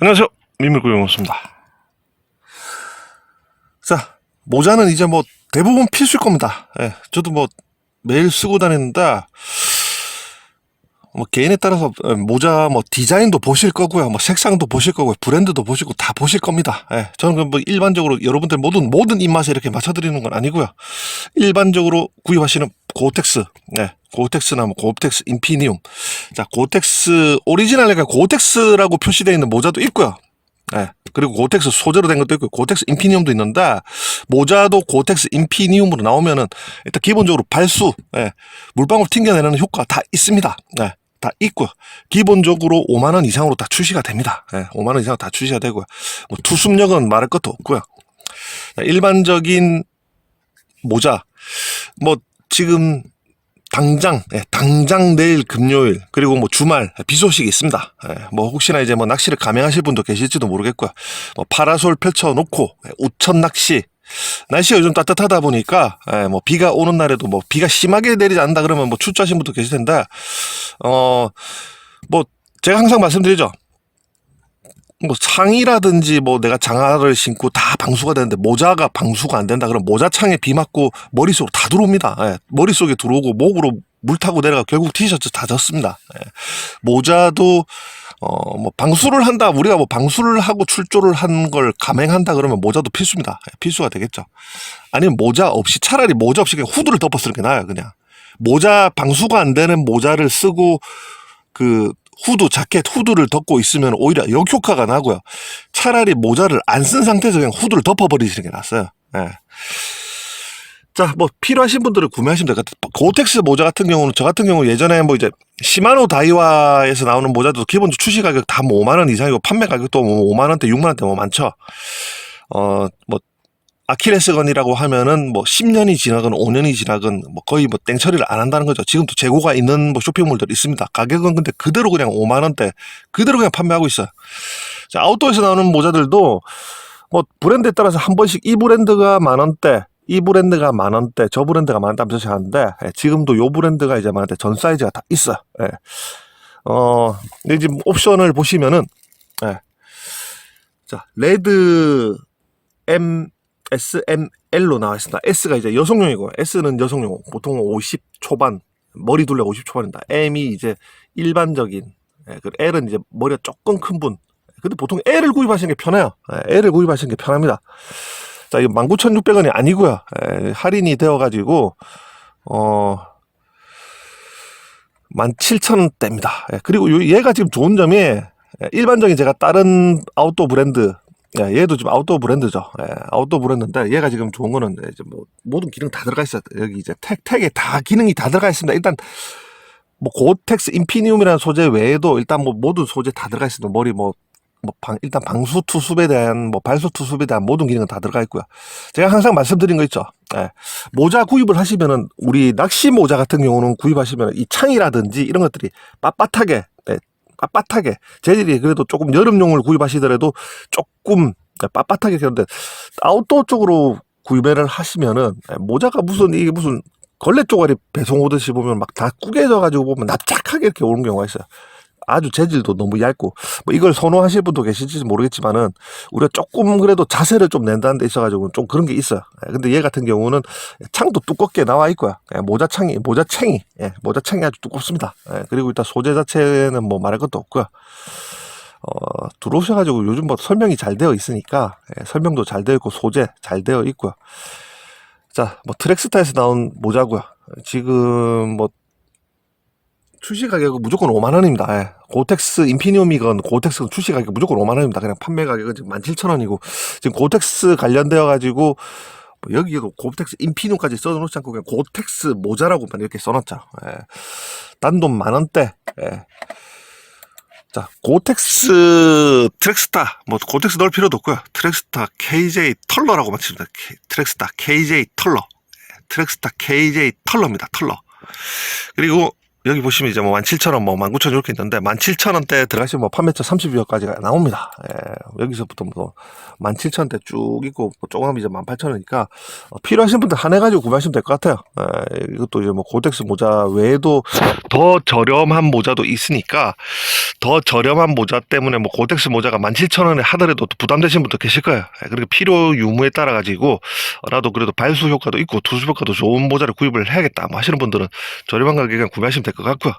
안녕하세요. 민물구영호입니다. 자, 모자는 이제 뭐 대부분 필수일 겁니다. 예, 저도 뭐 매일 쓰고 다니는데, 뭐 개인에 따라서 예, 모자 뭐 디자인도 보실 거고요. 뭐 색상도 보실 거고요. 브랜드도 보시고 다 보실 겁니다. 예, 저는 그뭐 일반적으로 여러분들 모든, 모든 입맛에 이렇게 맞춰 드리는 건 아니고요. 일반적으로 구입하시는 고텍스, 네, 고텍스나 뭐 고텍스 인피니움. 자, 고텍스 오리지널에가 고텍스라고 표시되어 있는 모자도 있고요. 네, 그리고 고텍스 소재로 된 것도 있고 고텍스 인피니움도 있는데 모자도 고텍스 인피니움으로 나오면은 일단 기본적으로 발수, 예, 물방울 튕겨내는 효과 다 있습니다. 네, 다 있고요. 기본적으로 5만 원 이상으로 다 출시가 됩니다. 예, 5만 원 이상 다 출시가 되고요. 뭐 투습력은 말할 것도 없고요. 자, 일반적인 모자 뭐 지금 당장 예, 당장 내일 금요일 그리고 뭐 주말 비 소식이 있습니다. 예, 뭐 혹시나 이제 뭐 낚시를 감행하실 분도 계실지도 모르겠고요. 뭐 파라솔 펼쳐놓고 예, 우천 낚시 날씨가 요즘 따뜻하다 보니까 예, 뭐 비가 오는 날에도 뭐 비가 심하게 내리지 않는다 그러면 뭐 출조하신 분도 계실 텐데 어 뭐 제가 항상 말씀드리죠. 뭐 상의라든지 뭐 내가 장화를 신고 다 방수가 되는데 모자가 방수가 안 된다 그럼 모자창에 비 맞고 머릿속으로 다 들어옵니다. 예, 머릿속에 들어오고 목으로 물 타고 내려가 결국 티셔츠 다 젖습니다. 예. 모자도 어 뭐 방수를 한다 우리가 뭐 방수를 하고 출조를 한 걸 감행한다 그러면 모자도 필수입니다. 예, 필수가 되겠죠. 아니면 모자 없이 차라리 모자 없이 그냥 후드를 덮어 쓰는 게 나아요 그냥 모자 방수가 안 되는 모자를 쓰고 그 후드 자켓 후드를 덮고 있으면 오히려 역효과가 나고요. 차라리 모자를 안 쓴 상태에서 그냥 후드를 덮어버리시는 게 낫어요. 예. 자, 뭐 필요하신 분들은 구매하시면 될 것 같아요. 고텍스 모자 같은 경우는 저 같은 경우 예전에 뭐 이제 시마노 다이와에서 나오는 모자도 기본 출시 가격 다 뭐 5만 원 이상이고 판매 가격도 뭐 5만 원대, 6만 원대 뭐 많죠. 어, 뭐 아킬레스건이라고 하면은 뭐 10년이 지나건 5년이 지나건 뭐 거의 뭐 땡처리를 안 한다는 거죠. 지금도 재고가 있는 뭐 쇼핑몰들 있습니다. 가격은 근데 그대로 그냥 5만 원대 그대로 그냥 판매하고 있어요. 자, 아웃도어에서 나오는 모자들도 뭐 브랜드에 따라서 한 번씩 이 브랜드가 만 원대, 이 브랜드가 만 원대, 저 브랜드가 만 원대 하면서 하는데 예, 지금도 요 브랜드가 이제 만 원대 전 사이즈가 다 있어요. 예. 어, 근데 지금 옵션을 보시면은 예. 자, 레드 M SML로 나와 있습니다. S가 이제 여성용이고 S는 여성용. 보통 50 초반 머리 둘레 50 초반입니다. M이 이제 일반적인 예, 그 L은 이제 머리가 조금 큰 분. 근데 보통 L을 구입하시는 게 편해요. 예, L을 구입하시는 게 편합니다. 자, 이거 19,600원이 아니고요. 예, 할인이 되어 가지고 어 17,000원대입니다. 예, 그리고 요- 얘가 지금 좋은 점이 예, 일반적인 제가 다른 아웃도어 브랜드 예, 얘도 지금 아웃도어 브랜드죠. 예, 아웃도어 브랜드인데 얘가 지금 좋은 거는 이제 뭐 모든 기능 다 들어가 있어요. 여기 이제 택 택에 다 기능이 다 들어가 있습니다. 일단 뭐 고텍스 인피니움이라는 소재 외에도 일단 뭐 모든 소재 다 들어가 있습니다. 머리 뭐, 뭐 방, 일단 방수 투습에 대한 뭐 발수 투습에 대한 모든 기능은 다 들어가 있고요. 제가 항상 말씀드린 거 있죠. 예, 모자 구입을 하시면은 우리 낚시 모자 같은 경우는 구입하시면 이 창이라든지 이런 것들이 빳빳하게 네, 빳빳하게 재질이 그래도 조금 여름용을 구입하시더라도 조금 빳빳하게 되는데 아웃도어 쪽으로 구매를 하시면은 예, 모자가 무슨 이게 무슨 걸레 쪼가리 배송 오듯이 보면 막다 꾸겨져 가지고 보면 납작하게 이렇게 오는 경우가 있어요. 아주 재질도 너무 얇고 뭐 이걸 선호하실 분도 계실지 모르겠지만은 우리가 조금 그래도 자세를 좀 낸다는 데 있어가지고 좀 그런 게 있어요. 예, 근데 얘 같은 경우는 창도 두껍게 나와 있고요. 예, 모자창이 모자챙이 예, 모자챙이 아주 두껍습니다. 예, 그리고 일단 소재 자체는 뭐 말할 것도 없고요. 어, 들어오셔가지고 요즘 뭐 설명이 잘 되어 있으니까 예, 설명도 잘 되어 있고 소재 잘 되어 있고요. 자, 뭐 트랙스타에서 나온 모자고요. 지금 뭐 출시 가격은 무조건 5만 원입니다. 예. 고텍스 인피니움이건 고텍스 출시 가격 무조건 5만 원입니다. 그냥 판매 가격은 지금 17,000원이고 지금 고텍스 관련되어 가지고 뭐 여기에도 고텍스 인피니움까지 써놓지 않고 그냥 고텍스 모자라고만 이렇게 써놨죠. 예. 딴돈 만 원대. 예. 자, 고텍스 트랙스타, 뭐, 고텍스 넣을 필요도 없고요. 트랙스타 KJ 털러라고 맞춥니다. 트랙스타 KJ 털러. 예, 트랙스타 KJ 털러입니다. 털러. 그리고 여기 보시면 이제 뭐 17,000원, 뭐 19,000원 이렇게 있는데 17,000원대 들어가시면 뭐 판매처 30여까지가 나옵니다. 예, 여기서부터 뭐 17,000원대 쭉 있고 뭐 조금 이제 18,000원이니까 어, 필요하신 분들 한 해 가지고 구매하시면 될 것 같아요. 예, 이것도 이제 뭐 고덱스 모자 외에도 더 저렴한 모자도 있으니까 더 저렴한 모자 때문에 뭐 고덱스 모자가 17,000원에 하더라도 또 부담되신 분도 계실 거예요. 예, 그러니까 필요 유무에 따라 가지고 어, 나도 그래도 발수 효과도 있고 투수 효과도 좋은 모자를 구입을 해야겠다 뭐 하시는 분들은 저렴한 가격에 구매하시면 될 것 같 고요.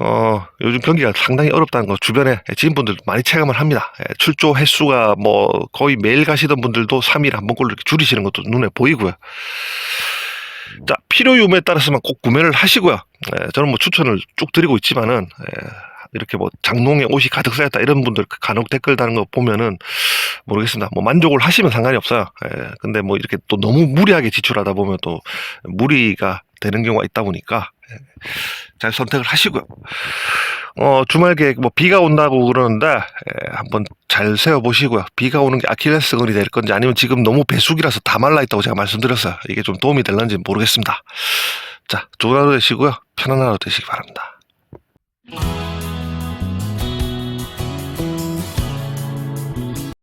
어, 요즘 경기가 상당히 어렵다는 거 주변에 지인분들도 많이 체감을 합니다. 예, 출조 횟수가 뭐 거의 매일 가시던 분들도 3일에 한 번꼴로 이렇게 줄이시는 것도 눈에 보이고요. 자, 필요 유무에 따라서만 꼭 구매를 하시고요. 예, 저는 뭐 추천을 쭉 드리고 있지만은, 예, 이렇게 뭐 장롱에 옷이 가득 쌓였다 이런 분들 간혹 댓글 다는 거 보면은 모르겠습니다. 뭐 만족을 하시면 상관이 없어요. 예, 근데 뭐 이렇게 또 너무 무리하게 지출하다 보면 또 무리가 되는 경우가 있다 보니까 예, 잘 선택을 하시고요. 어, 주말 계획, 뭐, 비가 온다고 그러는데, 예, 한번 잘 세워보시고요. 비가 오는 게 아킬레스건이 될 건지 아니면 지금 너무 배수기라서 다 말라있다고 제가 말씀드렸어요. 이게 좀 도움이 될런지 모르겠습니다. 자, 좋은 하루 되시고요. 편안한 하루 되시기 바랍니다.